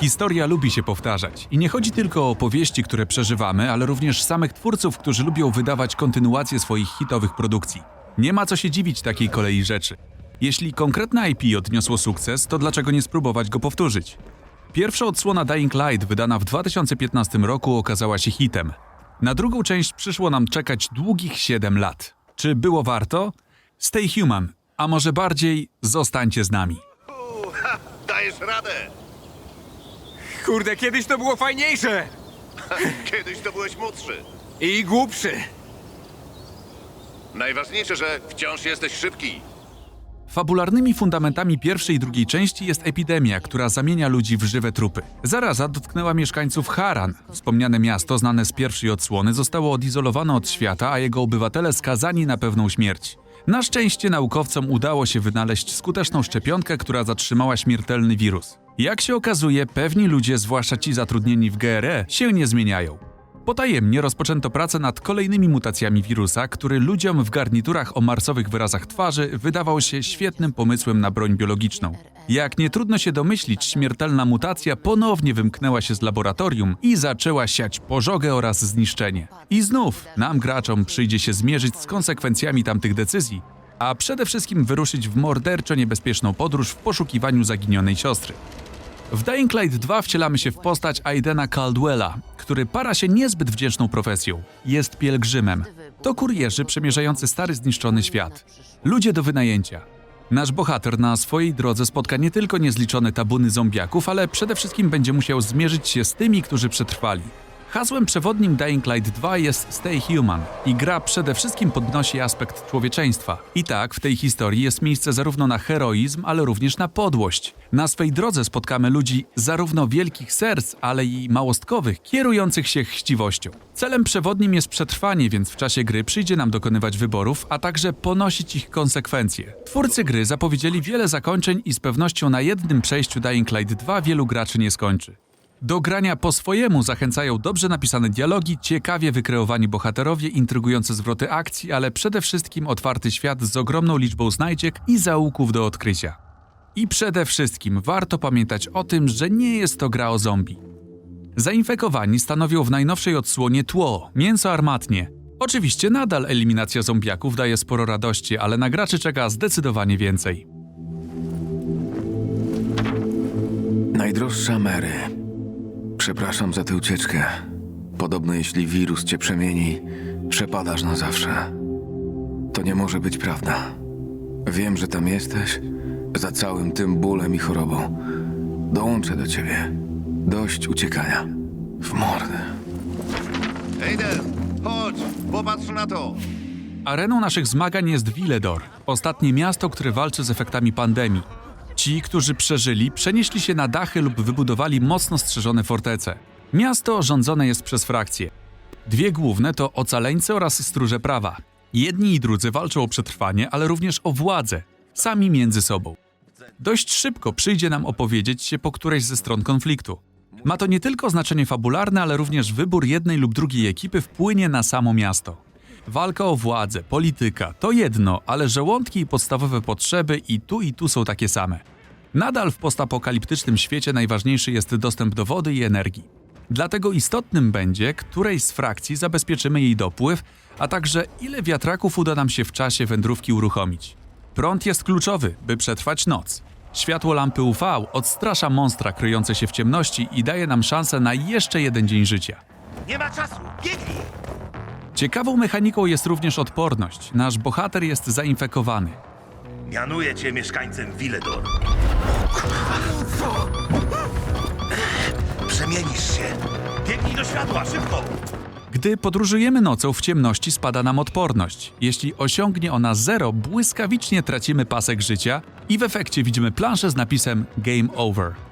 Historia lubi się powtarzać i nie chodzi tylko o opowieści, które przeżywamy, ale również samych twórców, którzy lubią wydawać kontynuacje swoich hitowych produkcji. Nie ma co się dziwić takiej kolei rzeczy. Jeśli konkretne IP odniosło sukces, to dlaczego nie spróbować go powtórzyć? Pierwsza odsłona Dying Light, wydana w 2015 roku, okazała się hitem. Na drugą część przyszło nam czekać długich 7 lat. Czy było warto? Stay human, a może bardziej zostańcie z nami. U, ha, dajesz radę! Kurde, kiedyś to było fajniejsze! Kiedyś to byłeś młodszy. I głupszy. Najważniejsze, że wciąż jesteś szybki. Fabularnymi fundamentami pierwszej i drugiej części jest epidemia, która zamienia ludzi w żywe trupy. Zaraza dotknęła mieszkańców Haran. Wspomniane miasto, znane z pierwszej odsłony, zostało odizolowane od świata, a jego obywatele skazani na pewną śmierć. Na szczęście naukowcom udało się wynaleźć skuteczną szczepionkę, która zatrzymała śmiertelny wirus. Jak się okazuje, pewni ludzie, zwłaszcza ci zatrudnieni w GRE, się nie zmieniają. Potajemnie rozpoczęto pracę nad kolejnymi mutacjami wirusa, który ludziom w garniturach o marsowych wyrazach twarzy wydawał się świetnym pomysłem na broń biologiczną. Jak nie trudno się domyślić, śmiertelna mutacja ponownie wymknęła się z laboratorium i zaczęła siać pożogę oraz zniszczenie. I znów nam graczom przyjdzie się zmierzyć z konsekwencjami tamtych decyzji, a przede wszystkim wyruszyć w morderczo niebezpieczną podróż w poszukiwaniu zaginionej siostry. W Dying Light 2 wcielamy się w postać Aidena Caldwella, który para się niezbyt wdzięczną profesją. Jest pielgrzymem. To kurierzy przemierzający stary zniszczony świat. Ludzie do wynajęcia. Nasz bohater na swojej drodze spotka nie tylko niezliczone tabuny zombiaków, ale przede wszystkim będzie musiał zmierzyć się z tymi, którzy przetrwali. Hasłem przewodnim Dying Light 2 jest Stay Human i gra przede wszystkim podnosi aspekt człowieczeństwa. I tak w tej historii jest miejsce zarówno na heroizm, ale również na podłość. Na swej drodze spotkamy ludzi zarówno wielkich serc, ale i małostkowych, kierujących się chciwością. Celem przewodnim jest przetrwanie, więc w czasie gry przyjdzie nam dokonywać wyborów, a także ponosić ich konsekwencje. Twórcy gry zapowiedzieli wiele zakończeń i z pewnością na jednym przejściu Dying Light 2 wielu graczy nie skończy. Do grania po swojemu zachęcają dobrze napisane dialogi, ciekawie wykreowani bohaterowie, intrygujące zwroty akcji, ale przede wszystkim otwarty świat z ogromną liczbą znajdziek i zaułków do odkrycia. I przede wszystkim warto pamiętać o tym, że nie jest to gra o zombie. Zainfekowani stanowią w najnowszej odsłonie tło, mięso armatnie. Oczywiście nadal eliminacja zombiaków daje sporo radości, ale na graczy czeka zdecydowanie więcej. Najdroższa Mary. Przepraszam za tę ucieczkę. Podobno jeśli wirus cię przemieni, przepadasz na zawsze. To nie może być prawda. Wiem, że tam jesteś, za całym tym bólem i chorobą. Dołączę do ciebie. Dość uciekania. W mordę. Aiden, chodź, popatrz na to. Areną naszych zmagań jest Villedor, ostatnie miasto, które walczy z efektami pandemii. Ci, którzy przeżyli, przenieśli się na dachy lub wybudowali mocno strzeżone fortece. Miasto rządzone jest przez frakcje. Dwie główne to ocaleńcy oraz stróże prawa. Jedni i drudzy walczą o przetrwanie, ale również o władzę, sami między sobą. Dość szybko przyjdzie nam opowiedzieć się po którejś ze stron konfliktu. Ma to nie tylko znaczenie fabularne, ale również wybór jednej lub drugiej ekipy wpłynie na samo miasto. Walka o władzę, polityka to jedno, ale żołądki i podstawowe potrzeby i tu i tu są takie same. Nadal w postapokaliptycznym świecie najważniejszy jest dostęp do wody i energii. Dlatego istotnym będzie, której z frakcji zabezpieczymy jej dopływ, a także ile wiatraków uda nam się w czasie wędrówki uruchomić. Prąd jest kluczowy, by przetrwać noc. Światło lampy UV odstrasza monstra kryjące się w ciemności i daje nam szansę na jeszcze jeden dzień życia. Nie ma czasu, biegnij! Ciekawą mechaniką jest również odporność. Nasz bohater jest zainfekowany. Mianuję cię mieszkańcem Villedor. Przemienisz się. Biegnij do światła, szybko! Gdy podróżujemy nocą, w ciemności spada nam odporność. Jeśli osiągnie ona zero, błyskawicznie tracimy pasek życia i w efekcie widzimy planszę z napisem Game Over.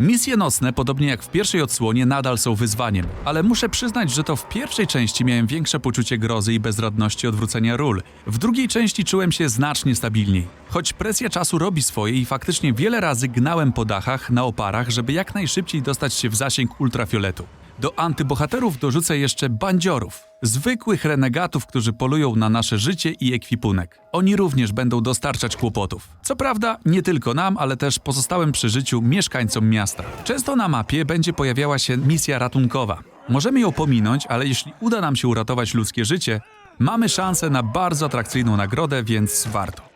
Misje nocne, podobnie jak w pierwszej odsłonie, nadal są wyzwaniem, ale muszę przyznać, że to w pierwszej części miałem większe poczucie grozy i bezradności odwrócenia ról. W drugiej części czułem się znacznie stabilniej. Choć presja czasu robi swoje i faktycznie wiele razy gnałem po dachach, na oparach, żeby jak najszybciej dostać się w zasięg ultrafioletu. Do antybohaterów dorzucę jeszcze bandziorów, zwykłych renegatów, którzy polują na nasze życie i ekwipunek. Oni również będą dostarczać kłopotów. Co prawda, nie tylko nam, ale też pozostałym przy życiu mieszkańcom miasta. Często na mapie będzie pojawiała się misja ratunkowa. Możemy ją pominąć, ale jeśli uda nam się uratować ludzkie życie, mamy szansę na bardzo atrakcyjną nagrodę, więc warto.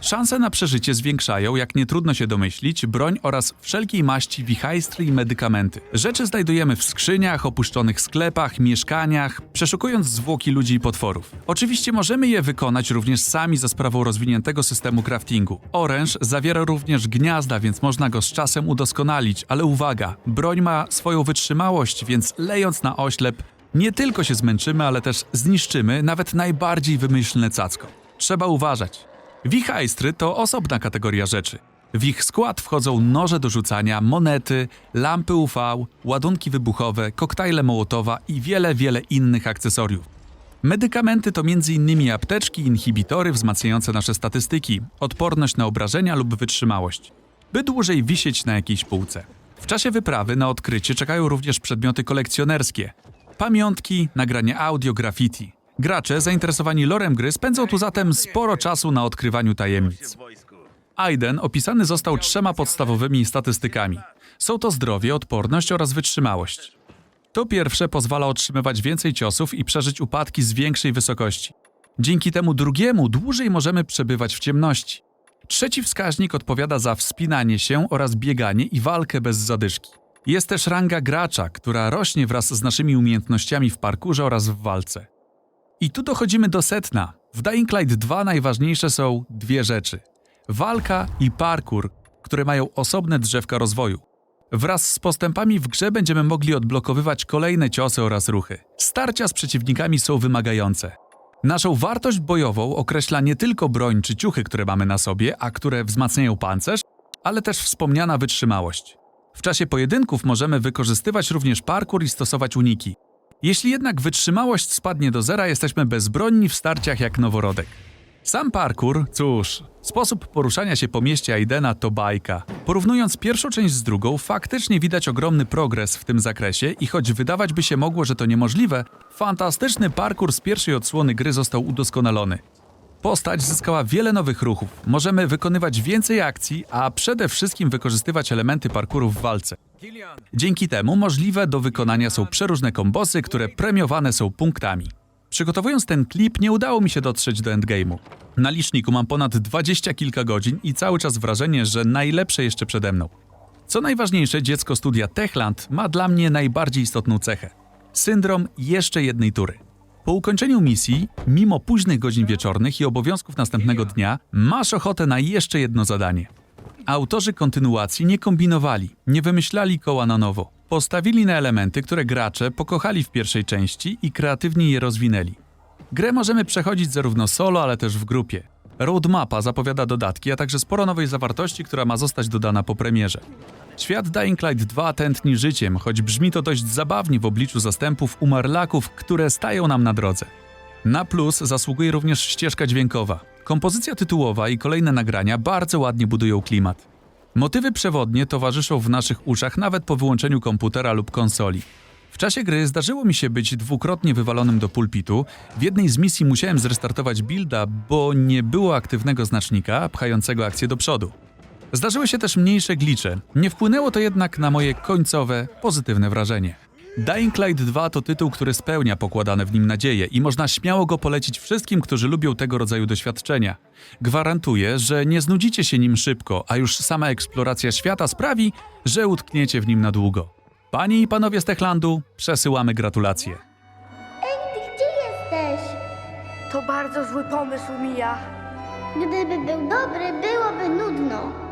Szanse na przeżycie zwiększają, jak nie trudno się domyślić, broń oraz wszelkiej maści wichajstry i medykamenty. Rzeczy znajdujemy w skrzyniach, opuszczonych sklepach, mieszkaniach, przeszukując zwłoki ludzi i potworów. Oczywiście możemy je wykonać również sami za sprawą rozwiniętego systemu craftingu. Oręż zawiera również gniazda, więc można go z czasem udoskonalić, ale uwaga, broń ma swoją wytrzymałość, więc lejąc na oślep nie tylko się zmęczymy, ale też zniszczymy nawet najbardziej wymyślne cacko. Trzeba uważać. Wichajstry to osobna kategoria rzeczy. W ich skład wchodzą noże do rzucania, monety, lampy UV, ładunki wybuchowe, koktajle Mołotowa i wiele, wiele innych akcesoriów. Medykamenty to m.in. apteczki, inhibitory wzmacniające nasze statystyki, odporność na obrażenia lub wytrzymałość, by dłużej wisieć na jakiejś półce. W czasie wyprawy na odkrycie czekają również przedmioty kolekcjonerskie, pamiątki, nagrania audio, graffiti. Gracze zainteresowani lorem gry spędzą tu zatem sporo czasu na odkrywaniu tajemnic. Aiden opisany został trzema podstawowymi statystykami. Są to zdrowie, odporność oraz wytrzymałość. To pierwsze pozwala otrzymywać więcej ciosów i przeżyć upadki z większej wysokości. Dzięki temu drugiemu dłużej możemy przebywać w ciemności. Trzeci wskaźnik odpowiada za wspinanie się oraz bieganie i walkę bez zadyszki. Jest też ranga gracza, która rośnie wraz z naszymi umiejętnościami w parkurze oraz w walce. I tu dochodzimy do setna. W Dying Light 2 najważniejsze są dwie rzeczy: walka i parkour, które mają osobne drzewka rozwoju. Wraz z postępami w grze będziemy mogli odblokowywać kolejne ciosy oraz ruchy. Starcia z przeciwnikami są wymagające. Naszą wartość bojową określa nie tylko broń czy ciuchy, które mamy na sobie, a które wzmacniają pancerz, ale też wspomniana wytrzymałość. W czasie pojedynków możemy wykorzystywać również parkour i stosować uniki. Jeśli jednak wytrzymałość spadnie do zera, jesteśmy bezbronni w starciach jak noworodek. Sam parkour, cóż, sposób poruszania się po mieście Aidena to bajka. Porównując pierwszą część z drugą, faktycznie widać ogromny progres w tym zakresie i choć wydawać by się mogło, że to niemożliwe, fantastyczny parkour z pierwszej odsłony gry został udoskonalony. Postać zyskała wiele nowych ruchów. Możemy wykonywać więcej akcji, a przede wszystkim wykorzystywać elementy parkouru w walce. Dzięki temu możliwe do wykonania są przeróżne kombosy, które premiowane są punktami. Przygotowując ten klip, nie udało mi się dotrzeć do endgame'u. Na liczniku mam ponad 20 kilka godzin i cały czas wrażenie, że najlepsze jeszcze przede mną. Co najważniejsze, dziecko studia Techland ma dla mnie najbardziej istotną cechę. Syndrom jeszcze jednej tury. Po ukończeniu misji, mimo późnych godzin wieczornych i obowiązków następnego dnia, masz ochotę na jeszcze jedno zadanie. Autorzy kontynuacji nie kombinowali, nie wymyślali koła na nowo. Postawili na elementy, które gracze pokochali w pierwszej części i kreatywnie je rozwinęli. Grę możemy przechodzić zarówno solo, ale też w grupie. Roadmapa zapowiada dodatki, a także sporo nowej zawartości, która ma zostać dodana po premierze. Świat Dying Light 2 tętni życiem, choć brzmi to dość zabawnie w obliczu zastępów umarlaków, które stają nam na drodze. Na plus zasługuje również ścieżka dźwiękowa. Kompozycja tytułowa i kolejne nagrania bardzo ładnie budują klimat. Motywy przewodnie towarzyszą w naszych uszach nawet po wyłączeniu komputera lub konsoli. W czasie gry zdarzyło mi się być dwukrotnie wywalonym do pulpitu. W jednej z misji musiałem zrestartować builda, bo nie było aktywnego znacznika pchającego akcję do przodu. Zdarzyły się też mniejsze glicze. Nie wpłynęło to jednak na moje końcowe, pozytywne wrażenie. Dying Light 2 to tytuł, który spełnia pokładane w nim nadzieje i można śmiało go polecić wszystkim, którzy lubią tego rodzaju doświadczenia. Gwarantuję, że nie znudzicie się nim szybko, a już sama eksploracja świata sprawi, że utkniecie w nim na długo. Panie i panowie z Techlandu, przesyłamy gratulacje. Andy, gdzie jesteś? To bardzo zły pomysł, Mija. Gdyby był dobry, byłoby nudno.